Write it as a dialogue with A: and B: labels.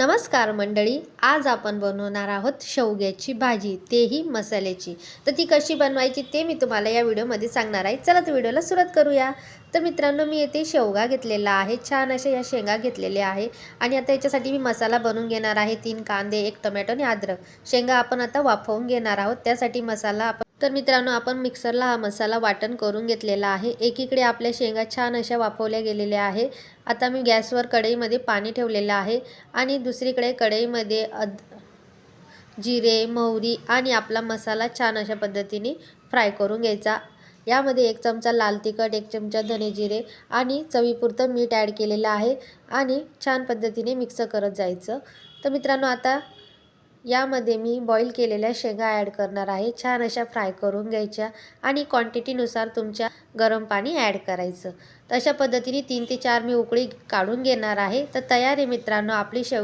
A: नमस्कार मंडळी आज आपण बनवणार आहोत शेवग्याची भाजी तेही मसाल्याची. तर ती कशी बनवायची ते मी तुम्हाला या व्हिडिओमध्ये सांगणार आहे. चला तर व्हिडिओला सुरुवात करूया. तर मित्रांनो मी येथे शेवगा घेतलेला आहे. छान अशा या शेंगा घेतलेल्या आहे. आणि आता याच्यासाठी मी मसाला बनवून घेणार आहे. तीन कांदे एक टोमॅटो आणि अद्रक. शेंगा आपण आता वाफवून घेणार आहोत. त्यासाठी मसाला आपण तर मित्रांनो आपण मिक्सरला हा मसाला वाटण करून घेतलेला आहे. एकीकडे आपल्या शेंगा छान अशा वाफवल्या गेलेल्या आहे. आता मी गॅसवर कढईमध्ये पाणी ठेवलेलं आहे आणि दुसरीकडे कढईमध्ये अद जिरे मोहरी आणि आपला मसाला छान अशा पद्धतीने फ्राय करून घ्यायचा. यामध्ये एक चमचा लाल तिखट एक चमचा धने जिरे आणि चवीपुरतं मीठ ॲड केलेलं आहे आणि छान पद्धतीने मिक्स करत जायचं. तर मित्रांनो आता यामध्ये मी बॉईल केलेल्या शेंगा ॲड करणार आहे. छान अशा फ्राय करून घ्यायच्या आणि क्वांटिटीनुसार तुमच्या गरम पाणी ॲड करायचं. तशा पद्धतीने तीन ते चार मी उकळी काढून घेणार आहे. तर तयार आहे मित्रांनो आपली शेव